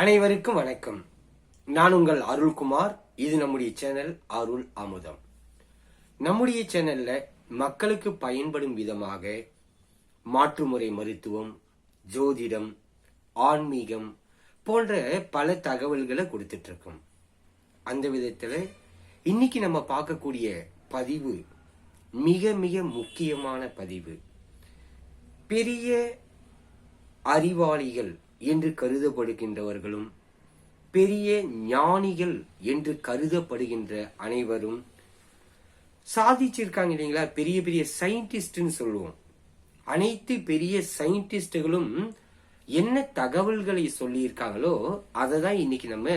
அனைவருக்கும் வணக்கம். நான் உங்கள் அருள்குமார் இது நம்முடைய சேனல் அருள் அமுதம். நம்முடைய சேனல்ல மக்களுக்கு பயன்படும் விதமாக மாற்றுமுறை மருத்துவம் ஜோதிடம் ஆன்மீகம் போன்ற பல தகவல்களை கொடுத்துட்டு இருக்கோம் அந்த விதத்துல இன்னைக்கு நம்ம பார்க்கக்கூடிய பதிவு மிக மிக முக்கியமான பதிவு. பெரிய அறிவாளிகள் என்று கருதப்படுகின்றவர்களும் பெரிய ஞானிகள் என்று கருதப்படுகின்ற அனைவரும் சாதிச்சிருக்காங்க இல்லைங்களா? பெரிய பெரிய சயின்டிஸ்ட்னு சொல்லுவோம். அனைத்து பெரிய சயின்டிஸ்டுகளும் என்ன தகவல்களை சொல்லியிருக்காங்களோ அதை தான் இன்னைக்கு நம்ம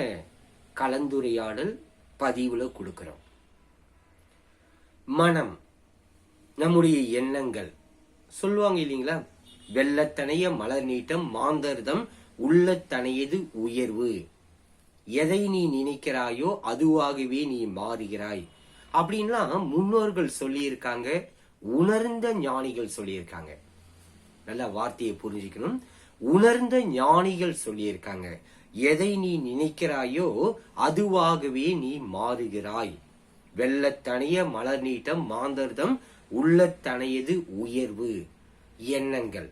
கலந்துரையாடல் பதிவுல கொடுக்கிறோம். மனம் நம்முடைய எண்ணங்கள். சொல்லுவாங்க இல்லைங்களா? வெள்ளத்தனைய மலர் நீட்டம் மாந்தர்தம் உள்ளத்தனையது உயர்வு. எதை நீ நினைக்கிறாயோ அதுவாகவே நீ மாறுகிறாய். அப்படின்லாம் முன்னோர்கள் சொல்லியிருக்காங்க உணர்ந்த ஞானிகள் சொல்லியிருக்காங்க. நல்ல வார்த்தையை புரிஞ்சுக்கணும். உணர்ந்த ஞானிகள் சொல்லியிருக்காங்க எதை நீ நினைக்கிறாயோ அதுவாகவே நீ மாறுகிறாய். வெள்ளத்தனைய மலர் நீட்டம் மாந்தர்தம் உள்ளத்தனையது உயர்வு. எண்ணங்கள்.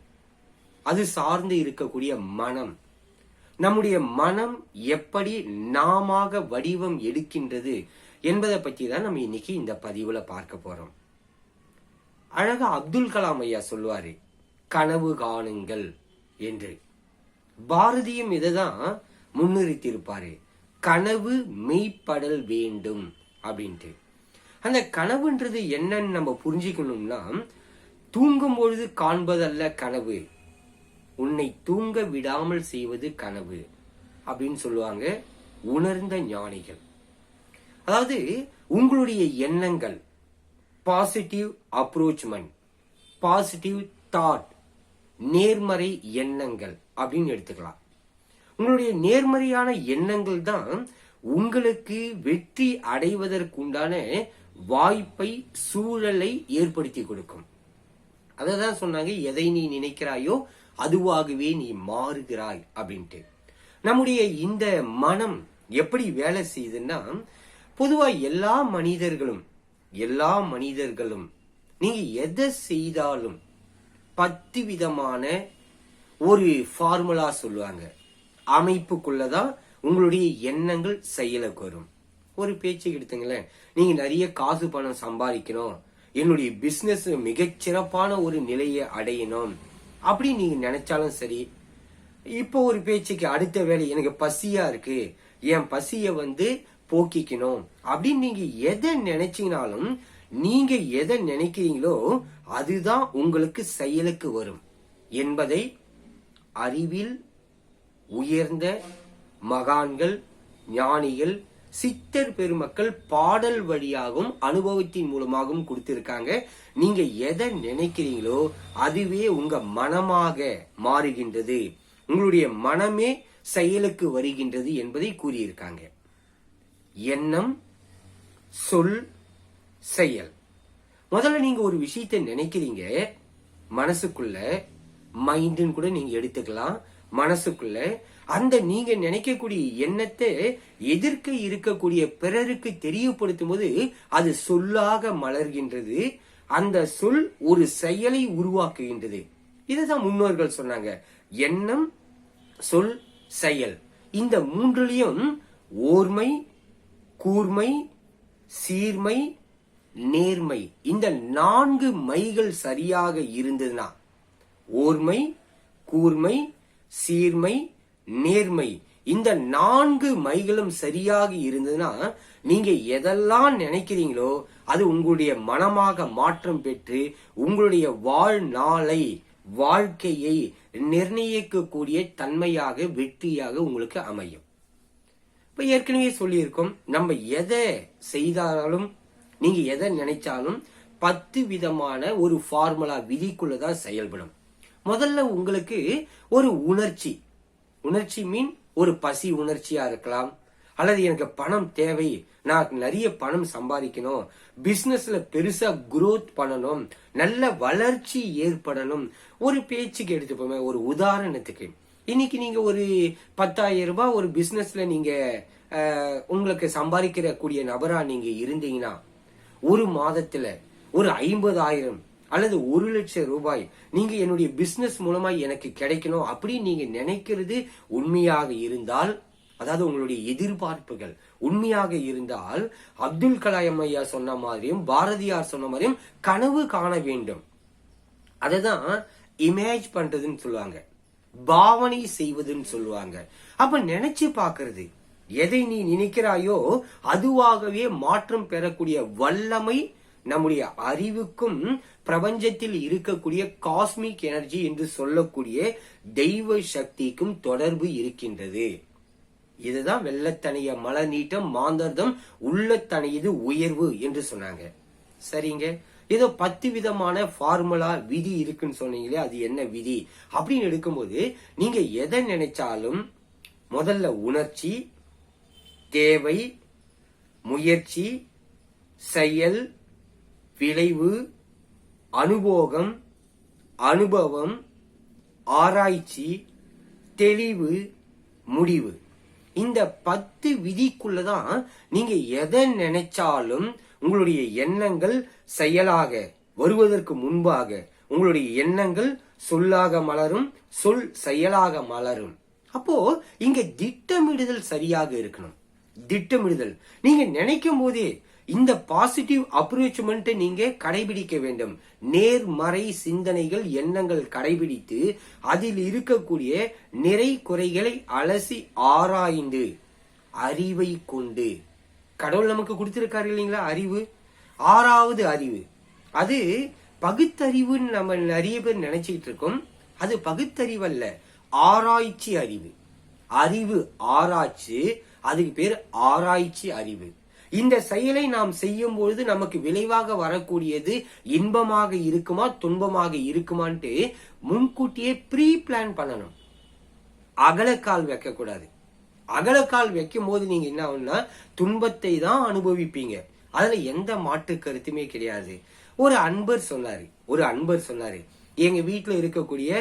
அது சார்ந்து இருக்கக்கூடிய மனம். நம்முடைய மனம் எப்படி நாமாக வடிவம் எடுக்கின்றது என்பதை பற்றி தான் நம்ம இன்னைக்கு இந்த பதிவுல பார்க்க போறோம். அழகா அப்துல் கலாம் ஐயா சொல்லுவாரு கனவு காணுங்கள் என்று. பாரதியும் இதைதான் முன்னிறுத்தியிருப்பாரு. கனவு மெய்ப்படல் வேண்டும் அப்படின்ட்டு. அந்த கனவுன்றது என்னன்னு நம்ம புரிஞ்சுக்கணும்னா தூங்கும் பொழுது காண்பதல்ல கனவு. உன்னை தூங்க விடாமல் செய்வது கனவு அப்படின்னு சொல்லுவாங்க உணர்ந்த ஞானிகள். அதாவது உங்களுடைய எண்ணங்கள் பாசிட்டிவ் அப்ரோச்மெண்ட் பாசிட்டிவ் தாட் நேர்மறை எண்ணங்கள் அப்படின்னு எடுத்துக்கலாம். உங்களுடைய நேர்மறையான எண்ணங்கள் தான் உங்களுக்கு வெற்றி அடைவதற்குண்டான வாய்ப்பை சூழலை ஏற்படுத்தி கொடுக்கும். அதை தான் சொன்னாங்க எதை நீ நினைக்கிறாயோ அதுவாகவே நீ மாறுகிறாய் அப்படின்ட்டு. நம்முடைய இந்த மனம் எப்படி வேலை செய்யுதுன்னா பொதுவா எல்லா மனிதர்களும் எல்லா மனிதர்களும் நீங்க எதை செய்தாலும் பத்து விதமான ஒரு ஃபார்முலா சொல்லுவாங்க. அமைப்புக்குள்ளதான் உங்களுடைய எண்ணங்கள் செயலுக்கு வரும். ஒரு பேச்சு எடுத்துங்களேன். நீங்க நிறைய காசு பணம் சம்பாதிக்கணும். என்னுடைய பிசினஸ் மிகச்சிறப்பான ஒரு நிலையை அடையணும். அப்படி நீங்க நினைச்சாலும் சரி இப்போ ஒரு பேச்சுக்கு அடுத்த வேலை எனக்கு பசியா இருக்கு என் பசிய வந்து போக்கிக்கணும் அப்படின்னு நீங்க எதை நினைச்சீங்கனாலும் நீங்க எதை நினைக்கிறீங்களோ அதுதான் உங்களுக்கு செயலுக்கு வரும் என்பதை அறிவில் உயர்ந்த மகான்கள் ஞானிகள் சித்தர் பெருமக்கள் பாடல் வழியாகவும் அனுபவத்தின் மூலமாகவும் கொடுத்திருக்காங்க. நீங்க எதை நினைக்கிறீங்களோ அதுவே உங்க மனமாக மாறுகின்றது. உங்களுடைய மனமே செயலுக்கு வருகின்றது என்பதை கூறியிருக்காங்க. எண்ணம் சொல் செயல். முதல்ல நீங்க ஒரு விஷயத்தை நினைக்கிறீங்க. மனசுக்குள்ள மைண்டுன்னு கூட நீங்க எடுத்துக்கலாம். மனசுக்குள்ள அந்த நீங்க நினைக்கக்கூடிய எண்ணத்தை எதிர்க்க இருக்கக்கூடிய பிறருக்கு தெரியப்படுத்தும் போது அது சொல்லாக மலர்கின்றது. அந்த சொல் ஒரு செயலை உருவாக்குகின்றது. இதுதான் முன்னோர்கள் சொன்னாங்க. எண்ணம் சொல் செயல். இந்த மூன்றுலையும் ஓர்மை கூர்மை சீர்மை நேர்மை. இந்த நான்கு மைகள் சரியாக இருந்ததுன்னா ஓர்மை கூர்மை சீர்மை நேர்மை. இந்த நான்கு மைகளும் சரியாக இருந்ததுன்னா நீங்க எதெல்லாம் நினைக்கிறீங்களோ அது உங்களுடைய மனமாக மாற்றம் பெற்று உங்களுடைய வாழ்நாளை வாழ்க்கையை நிர்ணயிக்கக்கூடிய தன்மையாக வெற்றியாக உங்களுக்கு அமையும். இப்ப ஏற்கனவே சொல்லியிருக்கோம் நம்ம எதை செய்தாலும் நீங்க எதை நினைச்சாலும் பத்து விதமான ஒரு ஃபார்முலா விதிக்குள்ளதான் செயல்படும். முதல்ல உங்களுக்கு ஒரு உணர்ச்சி. உணர்ச்சி மீன் ஒரு பசி உணர்ச்சியா இருக்கலாம். அல்லது எனக்கு பணம் தேவை. நான் நிறைய பணம் சம்பாதிக்கணும். பிசினஸ்ல பெருசா குரோத் பண்ணணும். நல்ல வளர்ச்சி ஏற்படணும். ஒரு பேச்சுக்கு எடுத்துப்போமே ஒரு உதாரணத்துக்கு. இன்னைக்கு நீங்க ஒரு பத்தாயிரம் ரூபாய் ஒரு பிசினஸ்ல நீங்க உங்களுக்கு சம்பாதிக்கிற கூடிய நபரா நீங்க இருந்தீங்கன்னா ஒரு மாதத்துல ஒரு ஐம்பதாயிரம் அல்லது ஒரு லட்சம் ரூபாய் நீங்க என்னுடைய பிசினஸ் மூலமா எனக்கு கிடைக்கணும் அப்படின்னு நீங்க நினைக்கிறது உண்மையாக இருந்தால் அதாவது உங்களுடைய எதிர்பார்ப்புகள் உண்மையாக இருந்தால் அப்துல் கலாம் ஐயா சொன்ன மாதிரியும் பாரதியார் சொன்ன மாதிரியும் கனவு காண வேண்டும். அததான் இமேஜ் பண்றதுன்னு சொல்லுவாங்க. பாவனை செய்வதுன்னு சொல்லுவாங்க. அப்ப நினைச்சு பாக்குறது எதை நீ நினைக்கிறாயோ அதுவாகவே மாற்றம் பெறக்கூடிய வல்லமை நம்முடைய அறிவுக்கும் பிரபஞ்சத்தில் இருக்கக்கூடிய காஸ்மிக் எனர்ஜி என்று சொல்லக்கூடிய தெய்வ சக்திக்கும் தொடர்பு இருக்கின்றது. இதுதான் வெள்ளத்தனைய மலை நீட்டம் மாந்தர்தம் உள்ளத்தனையது உயர்வு என்று சொன்னாங்க. சரிங்க. ஏதோ பத்து விதமான ஃபார்முலா விதி இருக்குன்னு சொன்னீங்களே அது என்ன விதி? அப்படின்னு எடுக்கும்போது நீங்க எதை நினைச்சாலும் முதல்ல உணர்ச்சி தேவை முயற்சி செயல் விளைவு அனுபோகம் அனுபவம் ஆராய்ச்சி தெளிவு முடிவு. இந்த பத்து விதிக்குள்ளதான் நீங்க எதை நினைச்சாலும் உங்களுடைய எண்ணங்கள் செயலாக வருவதற்கு முன்பாக உங்களுடைய எண்ணங்கள் சொல்லாக மலரும் சொல் செயலாக மலரும். அப்போ இங்க திட்டமிடுதல் சரியாக இருக்கணும். திட்டமிடுதல். நீங்க நினைக்கும் போதே இந்த பாசிட்டிவ் அப்ரோச்மெண்ட் நீங்க கடைபிடிக்க வேண்டும். நேர்மறை சிந்தனைகள் எண்ணங்கள் கடைபிடித்து அதில் இருக்கக்கூடிய நிறை குறைகளை அலசி ஆராய்ந்து அறிவை கொண்டு. கடவுள் நமக்கு கொடுத்திருக்காரு இல்லைங்களா அறிவு? ஆறாவது அறிவு. அது பகுத்தறிவுன்னு நம்ம நிறைய பேர் நினைச்சிட்டு இருக்கோம். அது பகுத்தறிவு அல்ல ஆராய்ச்சி அறிவு. அறிவு ஆராய்ச்சி அதுக்கு பேர் ஆராய்ச்சி அறிவு. இந்த செயலை நாம் செய்யும் பொழுது நமக்கு விளைவாக வரக்கூடியது இன்பமாக இருக்குமா துன்பமாக இருக்குமான்ட்டு முன்கூட்டியே ப்ரீ பிளான் பண்ணணும். அகலக்கால் வைக்கக்கூடாது. அகலக்கால் வைக்கும் போது நீங்க என்ன ஆகும்னா துன்பத்தை தான் அனுபவிப்பீங்க. அதுல எந்த மாற்று கருத்துமே கிடையாது. ஒரு அன்பர் சொன்னாரு. ஒரு அன்பர் சொன்னாரு. எங்க வீட்டுல இருக்கக்கூடிய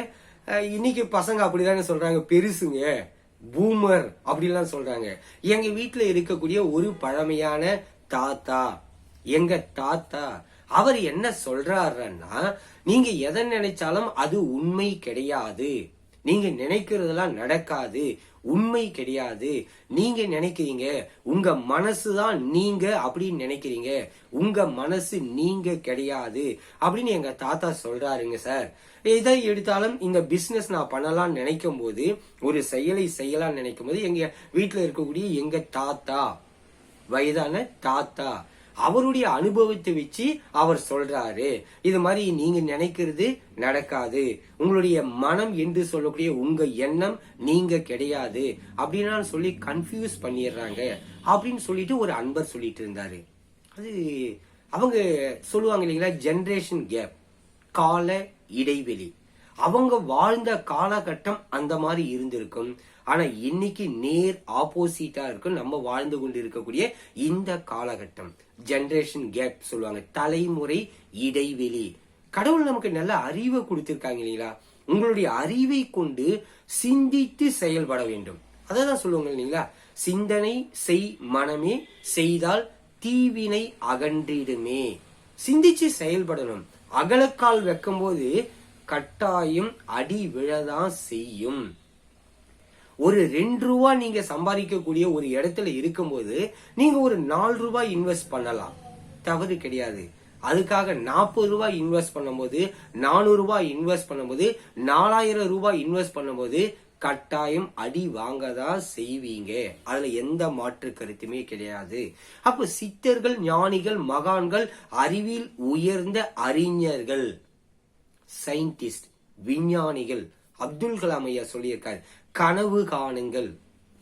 இன்னைக்கு பசங்க அப்படிதானே சொல்றாங்க பெருசுங்க. பூமர் அப்படிலாம் சொல்றாங்க. எங்க வீட்டுல இருக்கக்கூடிய ஒரு பழமையான தாத்தா எங்க தாத்தா அவர் என்ன சொல்றாருன்னா நீங்க எதை நினைச்சாலும் அது உண்மை கிடையாது. நீங்க நினைக்கிறதெல்லாம் நடக்காது. உண்மை கிடையாது. நீங்க நினைக்கிறீங்க உங்க மனசு தான் நீங்க அப்படின்னு நினைக்கிறீங்க. உங்க மனசு நீங்க கிடையாது அப்படின்னு எங்க தாத்தா சொல்றாருங்க சார். எதை எடுத்தாலும் இந்த பிஸ்னஸ் நான் பண்ணலாம்னு நினைக்கும் போது ஒரு செயலை செய்யலாம்னு நினைக்கும் போது எங்க வீட்டில் இருக்கக்கூடிய எங்க தாத்தா வயதான தாத்தா அவருடைய அனுபவத்தை வச்சு அவர் சொல்றாரு. இது மாதிரி நீங்க நினைக்கிறது நடக்காது. உங்களுடைய மனம் என்று சொல்லக்கூடிய உங்க எண்ணம் நீங்க கிடையாது. அப்படின்னு சொல்லி கன்ஃபியூஸ் பண்ணிடுறாங்க. அப்படின்னு சொல்லிட்டு ஒரு அன்பர் சொல்லிட்டு இருந்தாரு. அது அவங்க சொல்லுவாங்க இல்லைங்களா ஜென்ரேஷன் கேப் கால இடைவெளி. அவங்க வாழ்ந்த காலகட்டம் அந்த மாதிரி இருந்திருக்கும். ஆனா இன்னைக்கு நேர் ஆப்போசிட்டா இருக்கும் நம்ம வாழ்ந்து கொண்டு இருக்கக்கூடிய இந்த காலகட்டம். ஜென்ரேஷன் கேப் சொல்லுவாங்க. தலைமுறை இடைவெளி. கடவுள் நமக்கு நல்ல அறிவை கொடுத்திருக்காங்க இல்லைங்களா? உங்களுடைய அறிவை கொண்டு சிந்தித்து செயல்பட வேண்டும். அதான் சொல்லுவாங்க இல்லைங்களா? சிந்தனை செய் மனமே செய்தால் தீவினை அகன்றிடுமே. சிந்திச்சு செயல்படணும். அகலக்கால் வைக்கும்போது கட்டாயம் அடி விழதான் செய்யும். ஒரு ரெண்டு ரூபா நீங்க சம்பாதிக்கக்கூடிய ஒரு இடத்துல இருக்கும்போது நீங்க ஒரு நாலு ரூபாய் இன்வெஸ்ட் பண்ணலாம். தவறு கிடையாது. அதுக்காக நாற்பது ரூபாய் இன்வெஸ்ட் பண்ணும்போது நானூறு ரூபாய் இன்வெஸ்ட் பண்ணும்போது நாலாயிரம் ரூபாய் இன்வெஸ்ட் பண்ணும்போது கட்டாயம் அடி வாங்கதான் செய்வீங்க. அதுல எந்த மாற்று கருத்துமே கிடையாது. அப்ப சித்தர்கள் ஞானிகள் மகான்கள் அறிவில் உயர்ந்த அறிஞர்கள் சயின்டிஸ்ட் விஞ்ஞானிகள் அப்துல் கலாம் ஐயா சொல்லியிருக்காரு கனவு காணுங்கள்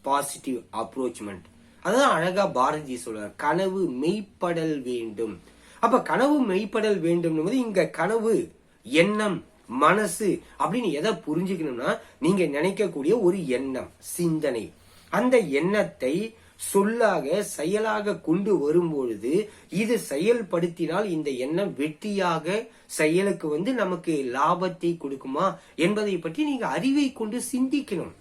பாசிட்டிவ் அப்ரோச்மெண்ட் அதான் அழகா பாரதி சொல்றார் கனவு மெய்ப்படல் வேண்டும். அப்ப கனவு மெய்ப்படல் வேண்டும் இங்க கனவு எண்ணம் மனசு அப்படின்னு எதை புரிஞ்சுக்கணும்னா நீங்க நினைக்கக்கூடிய ஒரு எண்ணம் சிந்தனை. அந்த எண்ணத்தை சொல்லாக செயலாக கொண்டு வரும்பொழுது இது செயல்படுத்தினால் இந்த எண்ணம் வெற்றியாக செயலுக்கு வந்து நமக்கு லாபத்தை கொடுக்குமா என்பதை பற்றி நீங்க அறிவை கொண்டு சிந்திக்கணும்.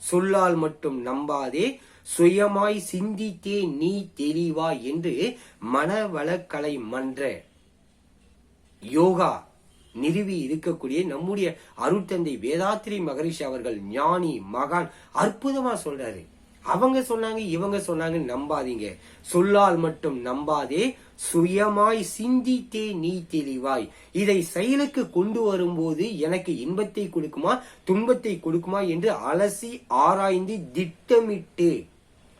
சொல்லால் மட்டும் நம்பாதே சுயமாய் சிந்தித்தே நீ தெளிவா என்று மனவளக்கலை மன்ற யோகா நிறுவி இருக்கக்கூடிய நம்முடைய அருட்தந்தை வேதாத்திரி மகரிஷி அவர்கள் ஞானி மகான் அற்புதமா சொல்றாரு. அவங்க சொன்னாங்க இவங்க சொன்னாங்க நம்பாதீங்க. சொல்லால் மட்டும் நம்பாதே சுயமாய் சிந்தித்தே நீ தெளிவாய். இதை செயலுக்கு கொண்டு வரும்போது எனக்கு இன்பத்தை கொடுக்குமா துன்பத்தை கொடுக்குமா என்று அலசி ஆராய்ந்து திட்டமிட்டு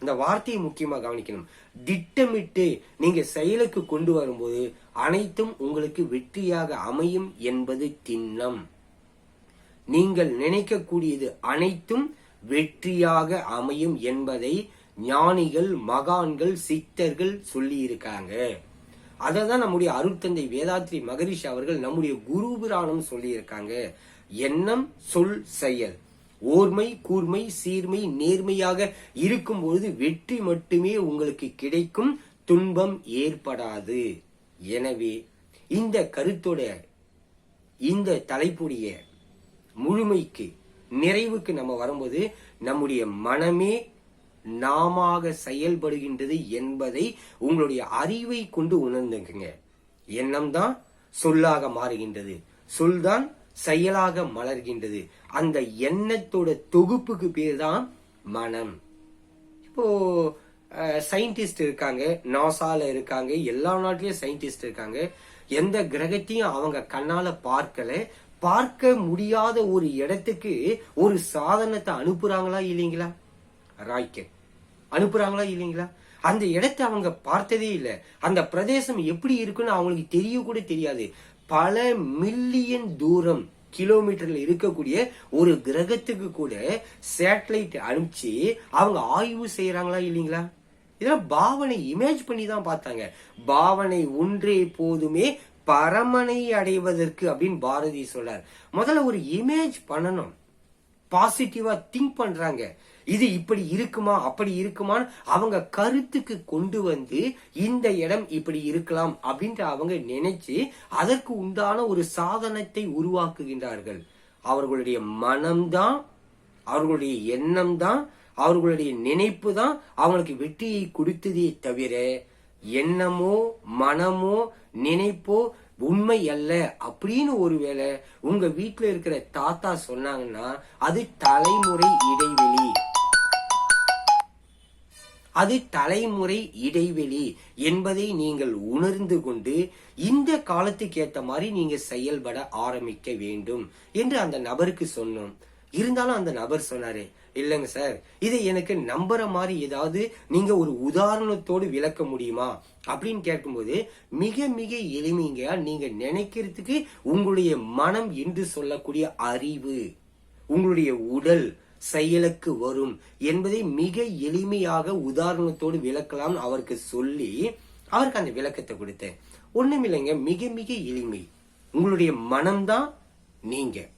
இந்த வார்த்தையை முக்கியமா கவனிக்கணும். திட்டமிட்டு நீங்க செயலுக்கு கொண்டு வரும்போது அனைத்தும் உங்களுக்கு வெற்றியாக அமையும் என்பது திண்ணம். நீங்கள் நினைக்கக்கூடியது அனைத்தும் வெற்றியாக அமையும் என்பதை ஞானிகள் மகான்கள் சித்தர்கள் சொல்லி இருக்காங்க அதை தான் நம்முடைய அருட்தந்தை வேதாத்ரி மகரிஷி அவர்கள் நம்முடைய குரு புராணம் சொல்லியிருக்காங்க. எண்ணம் சொல் செயல். ஓர்மை கூர்மை சீர்மை நேர்மையாக இருக்கும் பொழுது வெற்றி மட்டுமே உங்களுக்கு கிடைக்கும் துன்பம் ஏற்படாது. எனவே இந்த கருத்தோட இந்த தலைப்புடைய முழுமைக்கு நிறைவுக்கு நம்ம வரும்போது நம்முடைய மனமே நாமாக செயல்படுகின்றது என்பதை உங்களுடைய அறிவை கொண்டு உணர்ந்துக்குங்க. எண்ணம் தான் சொல்லாக மாறுகின்றது. சொல்தான் செயலாக மலர்கின்றது. அந்த எண்ணத்தோட தொகுப்புக்கு பேர் தான் மனம். இப்போ சயின்டிஸ்ட் இருக்காங்க நாசால இருக்காங்க எல்லா நாட்டிலயும் சயின்டிஸ்ட் இருக்காங்க. எந்த கிரகத்தையும் அவங்க கண்ணால பார்க்கல. பார்க்க முடியாத ஒரு இடத்துக்கு ஒரு சாதனத்தை அனுப்புறாங்களா இல்லைங்களா? ராய்க்கெட் அனுப்புறாங்களா இல்லைங்களா? அந்த இடத்தை அவங்க பார்த்ததே இல்லை. அந்த பிரதேசம் எப்படி இருக்குன்னு அவங்களுக்கு தெரிய கூட தெரியாது. பல மில்லியன் தூரம் கிலோமீட்டர்ல இருக்கக்கூடிய ஒரு கிரகத்துக்கு கூட சேட்டலைட் அனுப்பிச்சு அவங்க ஆய்வு செய்யறாங்களா இல்லைங்களா? இதெல்லாம் பாவனை இமேஜ் பண்ணி தான் பார்த்தாங்க. பாவனை ஒன்றே போதுமே பரமனை அடைவதற்கு அப்படின்னு பாரதி சொல்றார் முதல்ல ஒரு இமேஜ் பண்ணணும். பாசிட்டிவா திங்க் பண்றாங்க. இது இப்படி இருக்குமா அப்படி இருக்குமான்னு அவங்க கருத்துக்கு கொண்டு வந்து இந்த இடம் இப்படி இருக்கலாம் அப்படின்ற அவங்க நினைச்சு அதற்கு உண்டான ஒரு சாதனத்தை உருவாக்குகின்றார்கள். அவர்களுடைய மனம்தான் அவர்களுடைய எண்ணம் தான் அவர்களுடைய நினைப்பு தான் அவங்களுக்கு வெற்றியை கொடுத்ததே தவிர எண்ணமோ மனமோ நினைப்போ உண்மை அல்ல அப்படின்னு ஒருவேளை உங்க வீட்டுல இருக்கிற தாத்தா சொன்னாங்கன்னா அது தலைமுறை இடைவெளி. அது தலைமுறை இடைவெளி என்பதை நீங்கள் உணர்ந்து கொண்டு இந்த காலத்துக்கு ஏற்ற மாதிரி நீங்க செயல்பட ஆரம்பிக்க வேண்டும் என்று அந்த நபருக்கு சொன்னோம். இருந்தாலும் அந்த நபர் சொன்னாரு இல்லைங்க சார் இதை எனக்கு நம்புற மாதிரி ஏதாவது நீங்க ஒரு உதாரணத்தோடு விளக்க முடியுமா? அப்படின்னு கேட்கும்போது மிக மிக எளிமைங்க நீங்க நினைக்கிறதுக்கு உங்களுடைய மனம் என்று சொல்லக்கூடிய அறிவு உங்களுடைய உடல் செயலுக்கு வரும் என்பதை மிக எளிமையாக உதாரணத்தோடு விளக்கலாம் அவருக்கு சொல்லி அவருக்கு அந்த விளக்கத்தை கொடுத்தேன். ஒண்ணுமில்லைங்க மிக மிக எளிமை. உங்களுடைய மனம்தான் நீங்க.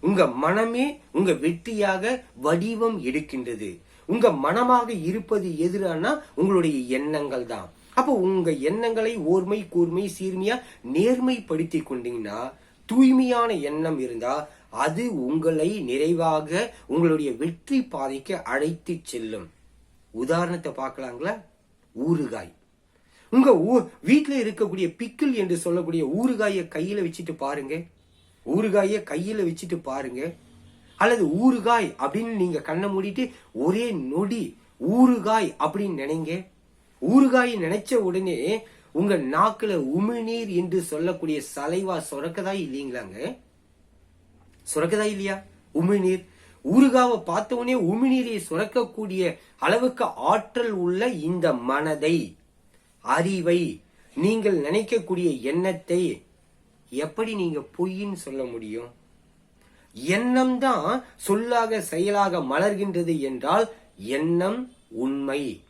உங்க மனமே உங்க வெற்றியாக வடிவம் எடுக்கின்றது. உங்க மனமாக இருப்பது எதிரானா உங்களுடைய எண்ணங்கள் தான் அப்போ உங்க எண்ணங்களை ஓர்மை கூர்மை சீர்மையா நேர்மைப்படுத்தி கொண்டீங்கன்னா தூய்மையான எண்ணம் இருந்தா அது உங்களை நிறைவாக உங்களுடைய வெற்றி பாதைக்கு அழைத்து செல்லும். உதாரணத்தை பார்க்கலாங்களா? ஊறுகாய். உங்க வீட்டில் இருக்கக்கூடிய பிக்கிள் என்று சொல்லக்கூடிய ஊறுகாயை கையில வச்சுட்டு பாருங்க. ஊறுகாய கையில வச்சுட்டு பாருங்க. அல்லது ஊறுகாய் அப்படின்னு நீங்க கண்ணை மூடிட்டு ஒரே நொடி ஊறுகாய் அப்படின்னு நினைங்க. ஊறுகாய் நினைச்ச உடனே உங்க நாக்குல உமிழ்நீர் என்று சொல்லக்கூடிய சலைவா சுரக்கதா இல்லைங்களாங்க? சுரக்குதா இல்லையா? உமிழ்நீர். ஊறுகாவை பார்த்தவனே உமிழ்நீரை சுரக்கக்கூடிய அளவுக்கு ஆற்றல் உள்ள இந்த மனதை அறிவை நீங்கள் நினைக்கக்கூடிய எண்ணத்தை எப்படி நீங்க பொய்ன்னு சொல்ல முடியும்? எண்ணம் தான் சொல்லாக செயலாக மலர்கின்றது என்றால் எண்ணம் உண்மை.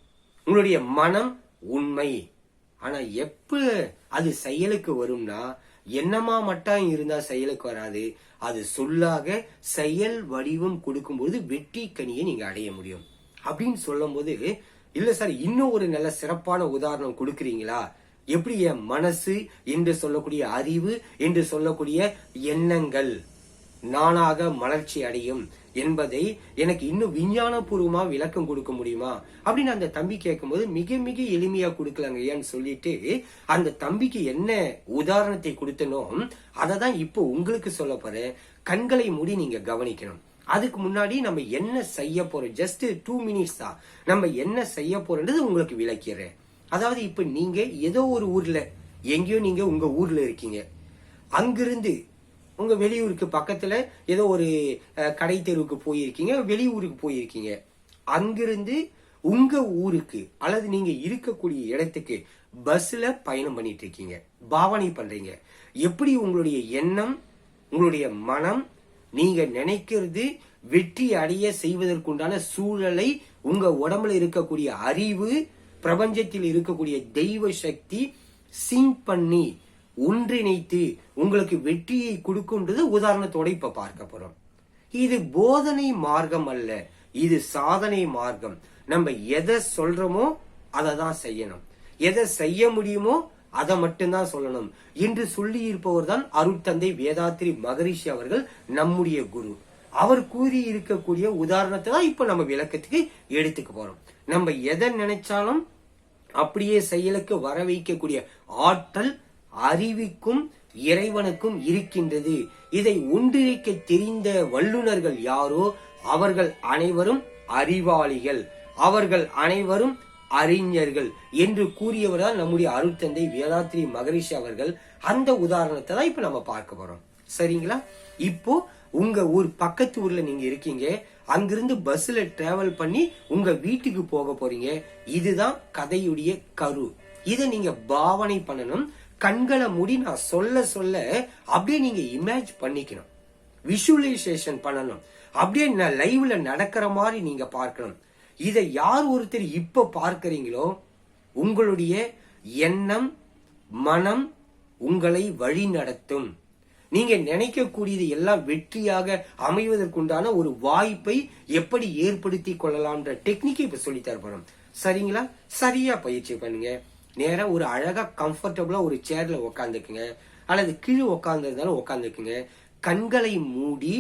உங்களுடைய மனம் உண்மை. ஆனா எப்ப அது செயலுக்கு வரும்னா எண்ணமா மட்டும் இருந்தா செயலுக்கு வராது. அது சொல்லாக செயல் வடிவம் கொடுக்கும்போது வெற்றி கனியை நீங்க அடைய முடியும். அப்படின்னு சொல்லும் போது இல்ல சார் இன்னும் ஒரு நல்ல சிறப்பான உதாரணம் கொடுக்கறீங்களா? எப்படி என் மனசு என்று சொல்லக்கூடிய அறிவு என்று சொல்லக்கூடிய எண்ணங்கள் நானாக மலர்ச்சி அடையும். என்பதை எனக்கு இன்னும் விஞ்ஞானபூர்வமா விளக்கம் கொடுக்க முடியுமா? அப்படின்னு அந்த தம்பி கேட்கும்போது மிக மிக எளிமையா கொடுக்கலாங்க ஏன்னு சொல்லிட்டு அந்த தம்பிக்கு என்ன உதாரணத்தை கொடுத்தனோ அதை தான் இப்போ உங்களுக்கு சொல்ல போறேன். கண்களை மூடி நீங்க கவனிக்கணும். அதுக்கு முன்னாடி நம்ம என்ன செய்ய போறோம்? ஜஸ்ட் டூ மினிட்ஸ் தான் நம்ம என்ன செய்ய போறோன்றது உங்களுக்கு விளக்கிறேன். அதாவது இப்ப நீங்க ஏதோ ஒரு ஊர்ல எங்கேயோ நீங்க உங்க ஊர்ல இருக்கீங்க. அங்கிருந்து உங்கள் வெளியூருக்கு பக்கத்தில் ஏதோ ஒரு கடை தெருவுக்கு போயிருக்கீங்க வெளியூருக்கு போயிருக்கீங்க. அங்கிருந்து உங்கள் ஊருக்கு அல்லது நீங்கள் இருக்கக்கூடிய இடத்துக்கு பஸ்ஸில் பயணம் பண்ணிட்டு இருக்கீங்க பாவனை பண்ணுறீங்க எப்படி உங்களுடைய எண்ணம் உங்களுடைய மனம் நீங்கள் நினைக்கிறது வெற்றி அடைய செய்வதற்குண்டான சூழலை உங்கள் உடம்புல இருக்கக்கூடிய அறிவு பிரபஞ்சத்தில் இருக்கக்கூடிய தெய்வ சக்தி சிங்க் பண்ணி ஒன்றிணைத்து உங்களுக்கு வெற்றியை கொடுக்குன்றது உதாரணத்தோட இப்ப பார்க்க போறோம். இது போதனை மார்க்கம் அல்ல. இது சாதனை மார்க்கம். நம்ம எதை சொல்றோமோ அதை தான் செய்யணும். எதை செய்ய முடியுமோ அதை மட்டும்தான் சொல்லணும். என்று சொல்லி இருப்பவர் தான் அருட்தந்தை வேதாத்திரி மகரிஷி அவர்கள் நம்முடைய குரு. அவர் கூறி இருக்கக்கூடிய உதாரணத்தை தான் இப்ப நம்ம விளக்கத்துக்கு எடுத்துக்க போறோம். நம்ம எதை நினைச்சாலும் அப்படியே செயலுக்கு வர வைக்கக்கூடிய ஆற்றல் அறிவிக்கும் இறைவனுக்கும் இருக்கின்றது. இதை ஒன்றிணைக்க தெரிந்த வல்லுனர்கள் யாரோ? அவர்கள் அனைவரும் அறிவாளிகள். அவர்கள் அனைவரும் அறிஞர்கள் என்று கூறியவரால் நம்முடைய அருட்தந்தை வேதாத்ரி மகரிஷி அவர்கள் அந்த உதாரணத்தை தான் இப்ப நம்ம பார்க்க போறோம். சரிங்களா? இப்போ உங்க ஊர் பக்கத்து ஊர்ல நீங்க இருக்கீங்க. அங்கிருந்து பஸ்ல டிராவல் பண்ணி உங்க வீட்டுக்கு போக போறீங்க. இதுதான் கதையுடைய கரு. இதை நீங்க பாவனை பண்ணணும். கண்களை முடி நான் சொல்ல சொல்ல அப்படியே நீங்க இமேஜ் பண்ணிக்கணும். விஷுவலைசேஷன் பண்ணணும். அப்படியே நான் லைவ்ல நடக்கிற மாதிரி நீங்க பார்க்கணும். இதை யார் ஒருத்தர் இப்ப பார்க்கறீங்களோ உங்களுடைய எண்ணம் மனம் உங்களை வழி நடத்தும். நீங்க நினைக்கக்கூடியது எல்லாம் வெற்றியாக அமைவதற்குண்டான ஒரு வாய்ப்பை எப்படி ஏற்படுத்தி கொள்ளலாம்ன்ற டெக்னிக்கை இப்ப சொல்லி தரப்படும் சரிங்களா? சரியா பயிற்சி பண்ணுங்க. நேராக ஒரு அழகாக கம்ஃபர்டபுளாக ஒரு சேரில் உக்காந்துக்குங்க. அல்லது கீழே உட்காந்துருந்தாலும் உட்காந்துக்குங்க கண்களை மூடி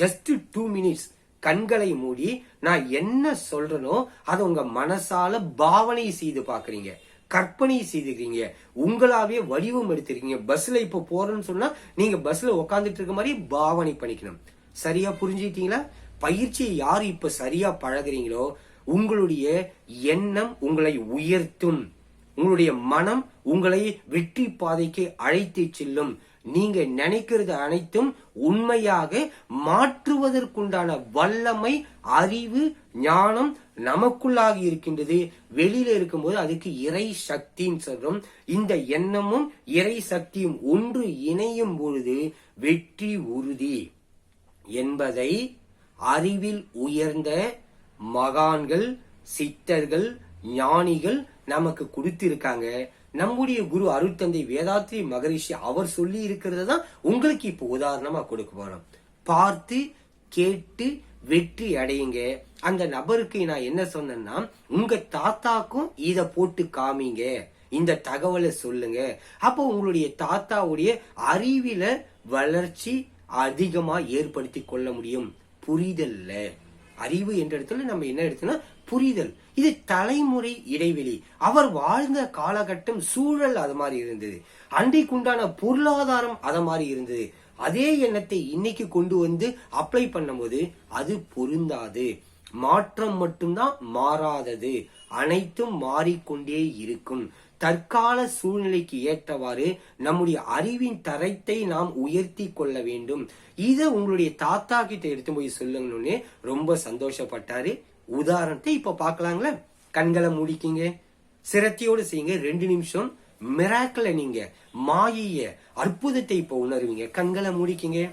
ஜஸ்ட் டூ மினிட்ஸ் கண்களை மூடி நான் என்ன சொல்றேனோ அதை உங்க மனசால பாவனை செய்து பாக்குறீங்க கற்பனை செய்துக்கிறீங்க. உங்களாவே வடிவம் எடுத்திருக்கீங்க. பஸ்ல இப்ப போறேன்னு சொன்னா நீங்க பஸ்ல உட்காந்துட்டு இருக்க மாதிரி பாவனை பண்ணிக்கணும். சரியா புரிஞ்சுக்கிட்டீங்களா? பயிற்சியை யார் இப்ப சரியா பழகுறீங்களோ உங்களுடைய எண்ணம் உங்களை உயர்த்தும். உங்களுடைய மனம் உங்களை வெற்றி பாதைக்கு அழைத்து செல்லும். நீங்க நினைக்கிறது அனைத்தும் உண்மையாக மாற்றுவதற்குண்டான வல்லமை அறிவு ஞானம் நமக்குள்ளாக இருக்கின்றது. வெளியில இருக்கும்போது அதுக்கு இறை சக்தின்னு சொல்றோம். இந்த எண்ணமும் இறை சக்தியும் ஒன்று இணையும் பொழுது வெற்றி உறுதி என்பதை அறிவில் உயர்ந்த மகான்கள் சித்தர்கள் ஞானிகள் நமக்கு கொடுத்திருக்காங்க. நம்முடைய குரு அருட்தந்தை வேதாத்ரி மகரிஷி அவர் சொல்லி இருக்கிறத தான் உங்களுக்கு இப்போ உதாரணமா கொடுக்க போறோம். பார்த்து கேட்டு வெற்றி அடையுங்க. அந்த நபருக்கு நான் என்ன சொன்னேன்னா உங்க தாத்தாக்கும் இத போட்டு காமிங்க. இந்த தகவலை சொல்லுங்க. அப்போ உங்களுடைய தாத்தாவுடைய அறிவில வளர்ச்சி அதிகமா ஏற்படுத்தி கொள்ள முடியும். புரிதல்ல அறிவு என்ற இடத்துல நம்ம என்ன எடுத்தோம்னா புரிதல். இது தலைமுறை இடைவெளி. அவர் வாழ்ந்த காலகட்டம் சூழல் அது மாதிரி இருந்தது. அன்றைக்குண்டான பொருளாதாரம் அது மாதிரி இருந்தது. அதே எண்ணத்தை இன்னைக்கு கொண்டு வந்து அப்ளை பண்ணும்போது அது பொருந்தாது. மாற்றம் மட்டும்தான் மாறாதது. அனைத்தும் மாறிக்கொண்டே இருக்கும். தற்கால சூழ்நிலைக்கு ஏற்றவாறு நம்முடைய அறிவின் தரத்தை நாம் உயர்த்தி கொள்ள வேண்டும். இதை உங்களுடைய தாத்தா கிட்ட எடுத்து போய் சொல்லுங்கன்னு ரொம்ப சந்தோஷப்பட்டாரு. உதாரணத்தை இப்ப பார்க்கலாங்களே? கண்களை மூடிக்கிங்க சிரத்தையோடு செய்யுங்க ரெண்டு நிமிஷம் மிராக்கல நீங்க மாயைய அற்புதத்தை இப்ப உணர்வீங்க. கண்களை மூடிக்கிங்க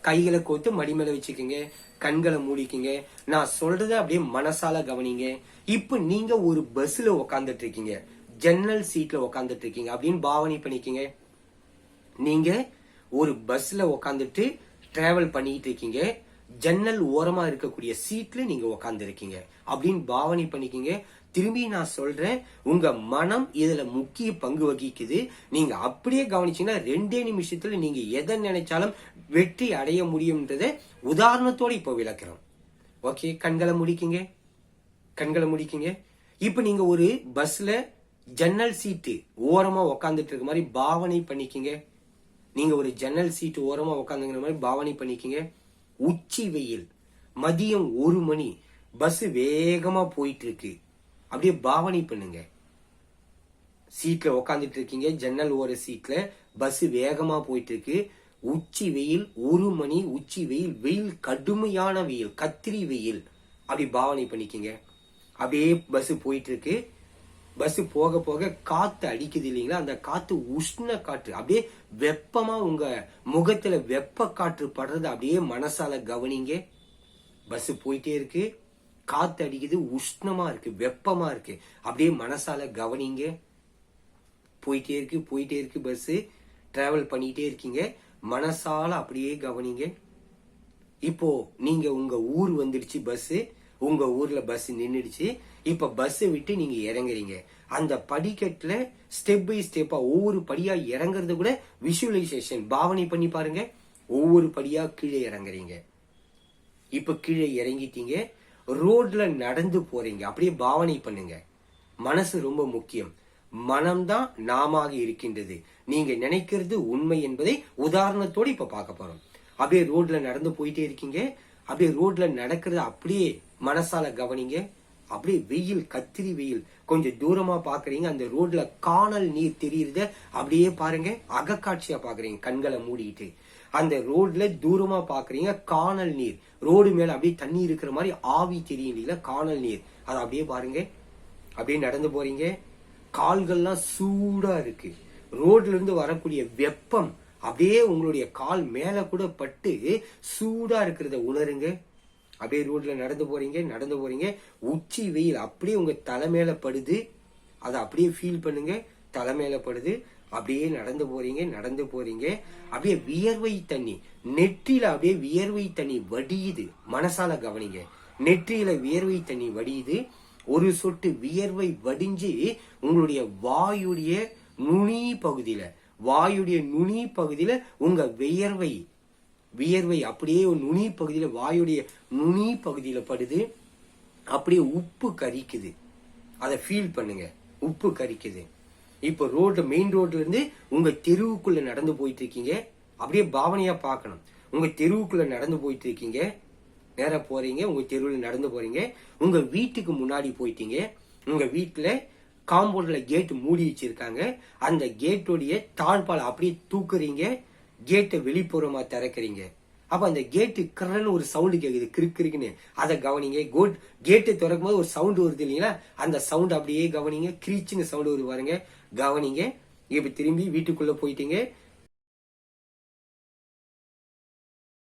கைகளை கோத்து மடி வச்சுக்கோங்க கண்களை மூடிக்கிங்க. நான் சொல்றத அப்படியே மனசால கவனிங்க. இப்ப நீங்க ஒரு பஸ்ல உக்காந்துட்டு இருக்கீங்க ஜன்னல் சீட்ல உக்காந்துட்டு இருக்கீங்க அப்படின்னு பாவனை பண்ணிக்கிங்க. நீங்க ஒரு பஸ்ல உக்காந்துட்டு டிராவல் பண்ணிட்டு இருக்கீங்க. ஜன்னல் ஓரமா இருக்கக்கூடிய சீட்ல நீங்க உக்காந்து இருக்கீங்க அப்படின்னு பாவனை பண்ணிக்கிங்க. திரும்பி நான் சொல்றேன் உங்க மனம் இதுல முக்கிய பங்கு வகிக்குது. நீங்க அப்படியே கவனிச்சீங்கன்னா ரெண்டே நிமிஷத்துல நீங்க எதை நினைச்சாலும் வெற்றி அடைய முடியும்ன்றத உதாரணத்தோட இப்போ விளக்குறோம். ஓகே கண்களை முடிக்கிங்க. கண்களை முடிக்கிங்க. இப்ப நீங்க ஒரு பஸ்ல ஜன்னல் சீட்டு ஓரமா உக்காந்துட்டு இருக்க மாதிரி பாவனை பண்ணிக்கிங்க. நீங்க ஒரு ஜன்னல் சீட்டு ஓரமா உக்காந்துங்கிற மாதிரி பாவனை பண்ணிக்கிங்க. உச்சி வெயில். மதியம் ஒரு மணி. பஸ் வேகமா போயிட்டு இருக்கு அப்படியே பாவனை பண்ணுங்க. சீட்ல உக்காந்துட்டு இருக்கீங்க. ஜன்னல் ஓர சீட்ல பஸ் வேகமா போயிட்டு இருக்கு உச்சி வெயில் ஒரு மணி. உச்சி வெயில் வெயில் கடுமையான வெயில் கத்திரி வெயில். அப்படி பாவனை பண்ணிக்கிங்க. அப்படியே பஸ் போயிட்டு இருக்கு பஸ் போக போக காத்து அடிக்குது இல்லைங்களா? அந்த காத்து உஷ்ண காற்று. அப்படியே வெப்பமா உங்க முகத்துல வெப்ப காற்று படுறது அப்படியே மனசால கவனிங்க. பஸ் போயிட்டே இருக்கு. காத்து அடிக்குது உஷ்ணமா இருக்கு வெப்பமா இருக்கு. அப்படியே மனசால கவனிங்க. போயிட்டே இருக்கு போயிட்டே இருக்கு பஸ் டிராவல் பண்ணிட்டே இருக்கீங்க. மனசால அப்படியே கவனிங்க. இப்போ நீங்க உங்க ஊர் வந்துடுச்சு பஸ் உங்க ஊர்ல பஸ் நின்றுடுச்சு இப்ப பஸ் விட்டு நீங்க இறங்குறீங்க. அந்த படிக்கட்டுல ஸ்டெப் பை ஸ்டெப்பா ஒவ்வொரு படியா இறங்குறது கூட விஷுவலைசேஷன் பாவனை பண்ணி பாருங்க. ஒவ்வொரு படியா கீழே இறங்குறீங்க. இப்ப கீழே இறங்கிட்டீங்க. ரோட்ல நடந்து போறீங்க. அப்படியே பாவனை பண்ணுங்க. மனசு ரொம்ப முக்கியம். மனம்தான் நாமாக இருக்கின்றது. நீங்க நினைக்கிறது உண்மை என்பதை உதாரணத்தோடு இப்ப பார்க்க போறோம். அப்படியே ரோட்ல நடந்து போயிட்டே இருக்கீங்க. அப்படியே ரோட்ல நடக்கிறத அப்படியே மனசால கவனிங்க. அப்படியே வெயில் கத்திரி வெயில். கொஞ்சம் தூரமா பாக்குறீங்க அந்த ரோட்ல காணல் நீர் தெரியுறத அப்படியே பாருங்க. அகக்காட்சியா பாக்குறீங்க கண்களை மூடிட்டு. அந்த ரோட்ல தூரமா பாக்குறீங்க காணல் நீர். ரோடு மேல அப்படியே தண்ணி இருக்கிற மாதிரி ஆவி தெரியும் இல்லைங்களா காணல் நீர். அதை அப்படியே பாருங்க. அப்படியே நடந்து போறீங்க. கால்கள்லாம் சூடா இருக்கு. ரோட்ல இருந்து வரக்கூடிய வெப்பம் அப்படியே உங்களுடைய கால் மேல கூட பட்டு சூடா இருக்கிறத உணருங்க. அப்படியே ரோட்ல நடந்து போறீங்க நடந்து போறீங்க. உச்சி வெயில் அப்படியே உங்க தலை படுது. அதை அப்படியே ஃபீல் பண்ணுங்க. தலை படுது. அப்படியே நடந்து போறீங்க நடந்து போறீங்க. அப்படியே வியர்வை தண்ணி. நெற்றியில அப்படியே வியர்வை தண்ணி வடியுது. மனசால கவனிங்க. நெற்றியில வியர்வை தண்ணி வடியுது. ஒரு சொட்டு வியர்வை வடிஞ்சு உங்களுடைய வாயுடைய நுனி பகுதியில வாயுடைய நுனி பகுதியில உங்க வியர்வை வியர்வை அப்படியே ஒரு நுனி பகுதியில வாயுடைய நுனி பகுதியில படுது. அப்படியே உப்பு கரிக்குது. அதை ஃபீல் பண்ணுங்க. உப்பு கரிக்குது. இப்போ ரோடு மெயின் ரோட்ல இருந்து உங்க தெருவுக்குள்ள நடந்து போயிட்டு இருக்கீங்க. அப்படியே பாவனையா பார்க்கணும். உங்க தெருவுக்குள்ள நடந்து போயிட்டு இருக்கீங்க. நேரா போறீங்க. உங்க தெருவில் நடந்து போறீங்க. உங்க வீட்டுக்கு முன்னாடி போயிட்டீங்க. உங்க வீட்டுல காம்பவுண்ட்ல கேட் மூடி வச்சிருக்காங்க. அந்த கேட்டோடைய தாழ்பால் அப்படியே தூக்குறீங்க. கேட்டை வெளிப்புறமா திறக்கிறீங்க. அப்ப அந்த கேட்டு கரன்னு ஒரு சவுண்டு கேக்குது கிறுக்கு கிறுக்குன்னு. அதை கவனிங்க. கோட் கேட்டு திறக்கும் போது ஒரு சவுண்ட் வருது இல்லைங்களா? அந்த சவுண்ட் அப்படியே கவனிங்க. கிரீச்சுன்னு சவுண்ட் வருது பாருங்க. கவனிங்க. இப்ப திரும்பி வீட்டுக்குள்ள போயிட்டீங்க.